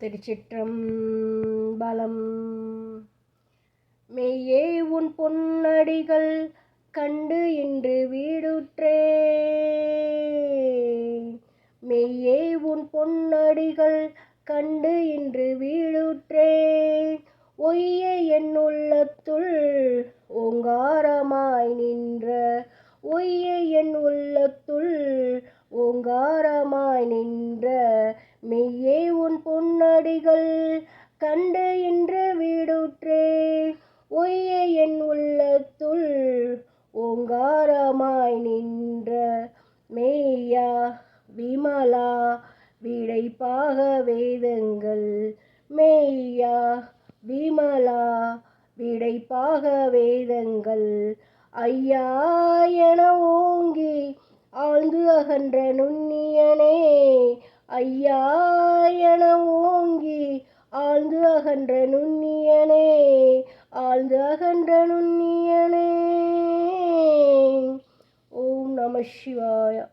திருச்சிற்றம்பலம் மெய்யே உன் பொன்னடிகள் கண்டு இன்று வீடுற்றே. மெய்யே உன் பொன்னடிகள் கண்டு இன்று வீடுற்றே. ஒய்ய என் உள்ளத்துள் ஓங்காரமாய் நின்ற. ஒய்ய என் உள்ளத்துள் ஓங்காரமாய் நின்ற. மெய் கண்டு இன்று வீடுற்றே. ஒய்ய என் உள்ளத்துள் ஓங்காரமாய் நின்ற மெய்யா விமலா. விடைப்பாக வேதங்கள் மெய்யா விமலா. விடைப்பாக வேதங்கள் ஐயா என ஓங்கி ஆழ்ந்து அகன்ற நுண்ணியனே. ஐயா என ஓங்கி ஆழ்ந்து அகன்ற நுண்ணியனே ஆழ்ந்து அகன்ற நுண்ணியனே. ஓம் நம சிவாயா.